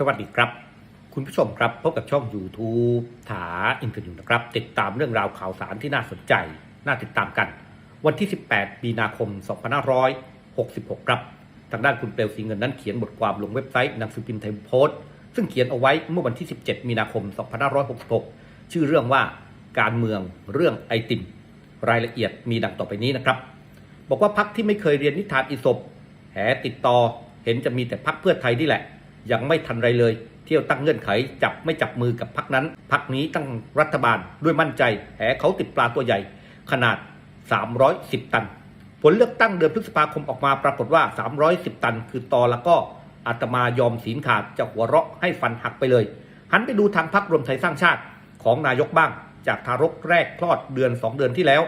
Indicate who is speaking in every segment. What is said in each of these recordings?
Speaker 1: สวัสดีครับ คุณผู้ชมครับพบกับช่อง YouTube ถาอินเทอร์นิวนะครับ ติดตามเรื่องราวข่าวสารที่น่าสนใจ น่าติดตามกัน วันที่ 18 มีนาคม 2566 ครับทางด้านคุณเปลวสีเงินนั้นเขียนบทความลงเว็บไซต์หนังสือพิมพ์ไทยโพสต์ซึ่งเขียนเอาไว้เมื่อวันที่ 17 มีนาคม 2566 ชื่อเรื่องว่าการเมืองเรื่องไอติม รายละเอียดมีดังต่อไปนี้นะครับ บอกว่าพักที่ไม่เคยเรียนนิทานอิศบแหติดต่อเห็นจะมีแต่พักเพื่อไทยนี่แหละ ยังไม่ทันไรเลย เที่ยวตั้งเงื่อนไขจับไม่จับมือกับพักนั้นพักนี้ตั้งรัฐบาลด้วยมั่นใจแหเขาติดปลาตัวใหญ่ ขนาด 310 ตัน ผลเลือกตั้งเดือนพฤษภาคมออกมาปรากฏว่า 310 ตัน คือตอแล้วก็อาตมายอมศีลขาดจะหัวเราะให้ฟันหักไปเลย หันไปดูทางพักรวมไทยสร้างชาติของนายกบ้าง จากทารกแรกคลอดเดือน 2 เดือนที่แล้ว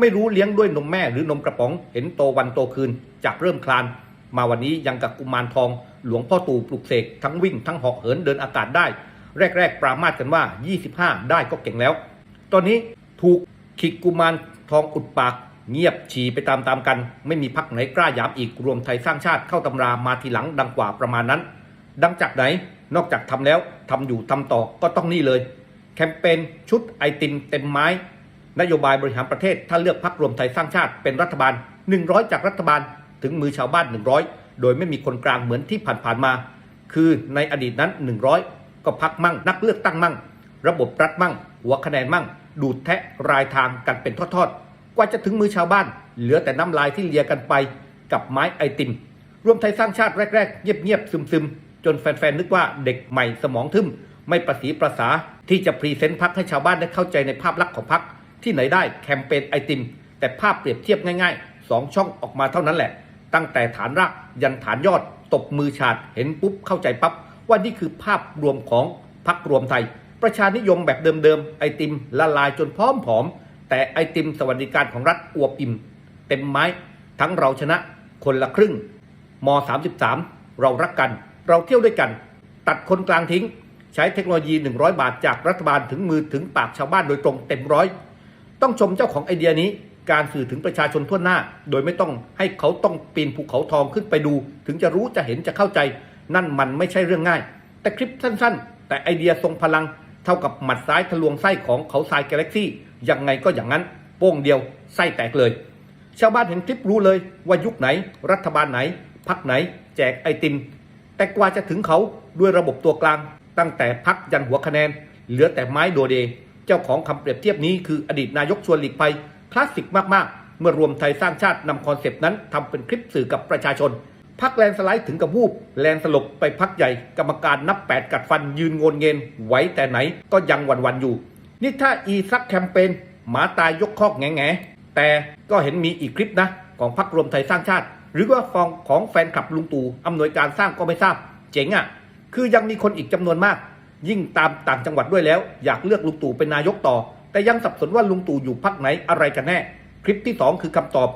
Speaker 1: ไม่รู้เลี้ยงด้วยนมแม่หรือนมกระป๋องเห็นโตวันโตคืน จากเริ่มคลาน มาวันนี้ยังกับกุมารทอง หลวงพ่อตู่ปลุกเสกทั้งวิ่งทั้งเหาะเหินเดินอากาศได้ แรก ๆ ปรามาสกันว่า 25 ได้ก็เก่งแล้ว ตอนนี้ถูกขิกกุมารทองอุดปากเงียบฉี่ไปตามๆกัน ไม่มีพักไหนกล้าหยามอีกรวมไทยสร้างชาติเข้าตำรามาทีหลังดังกว่าประมาณนั้น ดังจากไหนนอกจากทำแล้วทำอยู่ทำต่อก็ต้องนี่เลย แคมเปญชุดไอติมเต็มไม้ นโยบายบริหารประเทศถ้าเลือกพักรวมไทยสร้างชาติเป็นรัฐบาล 100 จากรัฐบาล ถึงมือชาวบ้าน 100 โดยไม่มีคนกลางเหมือนที่ผ่านๆมา คือในอดีตนั้น 100 ก็พักมั่ง นักเลือกตั้งมั่ง ระบบรัฐมั่ง หัวคะแนนมั่ง ดูดแทะรายทางกันเป็นทอดๆ กว่าจะถึงมือชาวบ้าน เหลือแต่น้ำลายที่เลียกันไปกับไม้ไอติม รวมไทยสร้างชาติแรกๆ เงียบๆซึมๆ จนแฟนๆนึกว่าเด็กใหม่สมองทึมไม่ประสีประสาที่จะพรีเซนต์พักให้ชาวบ้านได้เข้าใจในภาพลักษณ์ของพักที่ไหนได้แคมเปญไอติม แต่ภาพเปรียบเทียบง่ายๆ 2 ช่องออกมาเท่านั้นแหละ ตั้งแต่ฐานรากยันฐานยอด ตบมือฉาดเห็นปุ๊บเข้าใจปั๊บว่านี่คือภาพรวมของพักรวมไทย ประชานิยมแบบเดิมๆไอติมละลายจนพร้อมผอม แต่ไอติมสวัสดิการของรัฐอวบอิ่ม เต็มไม้ทั้งเราชนะคนละครึ่งม 33 เรารักกัน เราเที่ยวด้วยกัน ตัดคนกลางทิ้ง ใช้เทคโนโลยี 100 บาทจากรัฐบาลถึงมือถึงปากชาวบ้านโดยตรงเต็มร้อย ต้องชมเจ้าของไอเดียนี้ การสื่อถึงประชาชนทั่วหน้า โดยไม่ต้องให้เขาต้องปีนภูเขาทองขึ้นไปดู ถึงจะรู้จะเห็นจะเข้าใจ นั่นมันไม่ใช่เรื่องง่าย แต่คลิปสั้น ๆ แต่ไอเดียทรงพลัง เท่ากับหมัดซ้ายทะลวงไส้ของเขาทรายกาแล็กซี่ยังไงก็อย่างนั้นโป้งเดียวไส้แตกเลย ชาวบ้านเห็นคลิปรู้เลยว่ายุคไหน รัฐบาลไหนพักไหน แจกไอติม แต่กว่าจะถึงเขาด้วยระบบตัวกลาง ตั้งแต่พักยันหัวคะแนน เหลือแต่ไม้โดเด เจ้าของคำเปรียบเทียบนี้คืออดีตนายกชวนหลีกภัย คลาสสิกมากๆ เมื่อรวมไทยสร้างชาตินำคอนเซปต์นั้นทำเป็นคลิปสื่อกับประชาชน พักแลนสไลด์ถึงกับวูบ แลนสลบไปพักใหญ่ กรรมการนับแปดกัดฟันยืนงนเงินไหวแต่ไหนก็ยังหวันๆอยู่ นี่ถ้าอีซักแคมเปญหมาตายยกคอกแง่แง่แต่ก็เห็นมีอีกคลิปนะของพักรวมไทยสร้างชาติ หรือว่าฟองของแฟนคลับลุงตู่อำนวยการสร้างก็ไม่ทราบ เจ๋งอะ่ะ คือยังมีคนอีกจำนวนมาก ยิ่งตามต่างจังหวัดด้วยแล้ว อยากเลือกลุงตู่เป็นนายกต่อ แต่ยังสับสนว่าลุงตู่อยู่พักไหนอะไรกันแน่ คลิปที่ 2 คือคำตอบ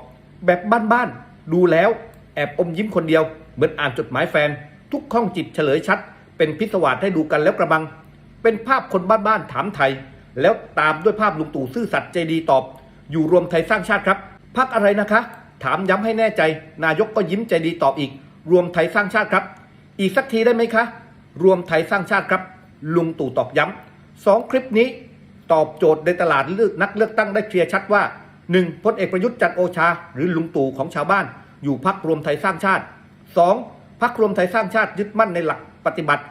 Speaker 1: แบบบ้านๆดูแล้ว แอบอมยิ้มคนเดียว เหมือนอ่านจดหมายแฟน ทุกข้องจิตเฉลยชัด เป็นพิศวาสให้ดูกันแล้วกระบัง เป็นภาพคนบ้านๆถามไทย แล้วตามด้วยภาพลุงตู่ซื่อสัตย์ใจดีตอบ อยู่รวมไทยสร้างชาติครับพักอะไรนะคะ ถามย้ำให้แน่ใจ นายกก็ยิ้มใจดีตอบอีก รวมไทยสร้างชาติครับ อีกสักทีได้ไหมคะ รวมไทยสร้างชาติครับ ลุงตู่ตอกย้ำสองคลิปนี้ ตอบโจทย์ในตลาดเลือกนักเลือกตั้งได้เคลียร์ชัดว่า 1. พลเอกประยุทธ์จันโอชา หรือลุงตู่ของชาวบ้าน อยู่พักรวมไทยสร้างชาติ 2. พักรวมไทยสร้างชาติยึดมั่นในหลักปฏิบัติ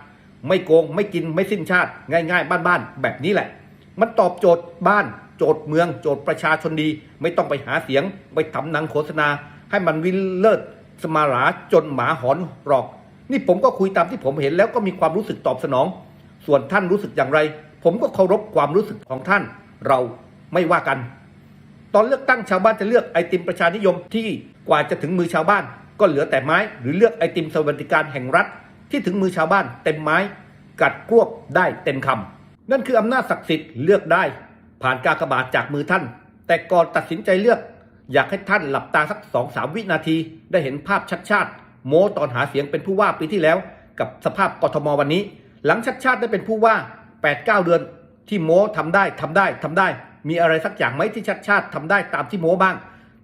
Speaker 1: ไม่โกงไม่กินไม่สิ้นชาติ ง่ายๆ บ้านๆแบบนี้แหละ มันตอบโจทย์บ้าน โจทย์เมือง โจทย์ประชาชนดี ไม่ต้องไปหาเสียงไปทำหนังโฆษณา ให้มันวิเลิศสมาราจนหมาหอนหรอก นี่ผมก็คุยตามที่ผมเห็นแล้วก็มีความรู้สึกตอบสนอง ส่วนท่านรู้สึกอย่างไร ผมก็เคารพความรู้สึกของท่าน เราไม่ว่ากัน ตอนเลือกตั้งชาวบ้านจะเลือกไอติมประชานิยมที่กว่าจะถึงมือชาวบ้าน ก็เหลือแต่ไม้ หรือเลือกไอติมสวัสดิการแห่งรัฐ ที่ถึงมือชาวบ้าน เต็มไม้ กัดกรวบได้เต็มคำนั่นคืออำนาจศักดิ์สิทธิ์เลือกได้ ผ่านกากบาทจากมือท่าน แต่ก่อนตัดสินใจเลือก อยากให้ท่านหลับตาสักสองสามวินาที ได้เห็นภาพชัดชาติโมตอนหาเสียงเป็นผู้ว่าปีที่แล้ว กับสภาพกทมวันนี้ หลังชัดชาติได้เป็นผู้ว่า 8-9 เดือนที่โม้ทำได้ทำได้ทำได้ มีอะไรสักอย่างไหมที่ชัดชาติทำได้ตามที่โม้บ้าง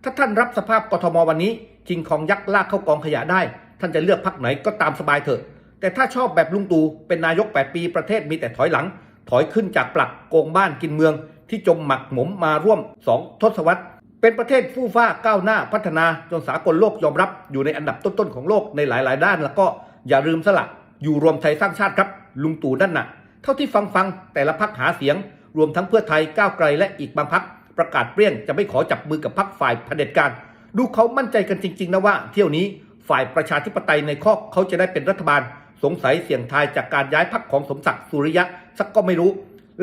Speaker 1: ถ้าท่านรับสภาพกทมวันนี้คิงของยักษ์ลากเข้ากองขยะได้ ท่านจะเลือกพักไหนก็ตามสบายเถอะ แต่ถ้าชอบแบบลุงตู่เป็นนายก 8 ปีประเทศมีแต่ถอยหลัง ถอยขึ้นจากปลักโกงบ้านกินเมือง ที่จมหมักหมมมาร่วม 2 ทศวรรษเป็นประเทศฟู่ฟ้าก้าวหน้าพัฒนาจนสากลโลกยอมรับอยู่ในอันดับต้นๆของโลกในหลาย ๆ ด้าน แล้วก็อย่าลืมสละอยู่รวมไทยสร้างชาติครับ ลุงตู่นั่นน่ะ เท่าที่ฟังฟังแต่ละพักหาเสียง รวมทั้งเพื่อไทยก้าวไกลและอีกบางพักประกาศเปรี้ยงจะไม่ขอจับมือกับพักฝ่ายเผด็จการ ดูเขามั่นใจกันจริง ๆ นะว่า เที่ยวนี้ฝ่ายประชาธิปไตยในคอเขาจะได้เป็นรัฐบาล สงสัยเสี่ยงทายจากการย้ายพักของสมศักดิ์สุริยะสักก็ไม่รู้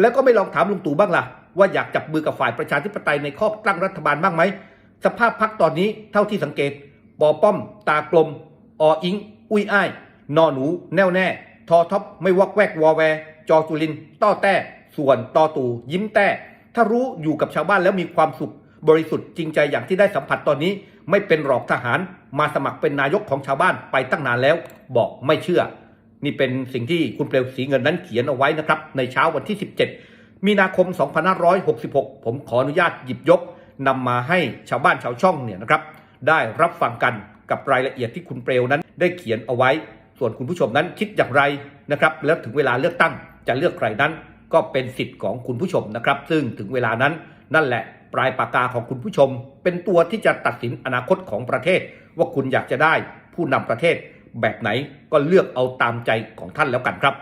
Speaker 1: แล้วก็ไม่ลองถามลุงตู่บ้างล่ะว่าอยากจับมือกับฝ่ายประชาธิปไตยในคอตั้งรัฐบาลบ้างไหมสภาพพักตอนนี้เท่าที่สังเกตปอป้อม ตากลม ออิง อุ้ยอ้าย นอหนู แน่วแน่ ทอท็อป ไม่วอกแวกวอแว จอจุลินต้อแต้ส่วนตอตูยิ้มแต้ ถ้ารู้อยู่กับชาวบ้านแล้วมีความสุข บริสุทธิ์จริงใจอย่างที่ได้สัมผัสตอนนี้ ไม่เป็นหลอกทหาร มาสมัครเป็นนายกของชาวบ้านไปตั้งนานแล้ว บอกไม่เชื่อ นี่เป็นสิ่งที่คุณเปลวสีเงินนั้นเขียนเอาไว้นะครับ ในเช้าวันที่ 17 มีนาคม 2566 ผมขออนุญาตหยิบยกนำมาให้ชาวบ้านชาวช่องเนี่ยนะครับได้รับฟังกันกับรายละเอียดที่คุณเปลวนั้นได้เขียนเอาไว้ ส่วนคุณผู้ชมนั้นคิดอย่างไรนะครับแล้วถึงเวลาเลือกตั้งจะเลือกใครนั้นก็เป็นสิทธิ์ของคุณผู้ชมนะครับ ซึ่งถึงเวลานั้นนั่นแหละปลายปากกาของคุณผู้ชม เป็นตัวที่จะตัดสินอนาคตของประเทศ ว่าคุณอยากจะได้ผู้นำประเทศแบบไหนก็เลือกเอาตามใจของท่านแล้วกันครับ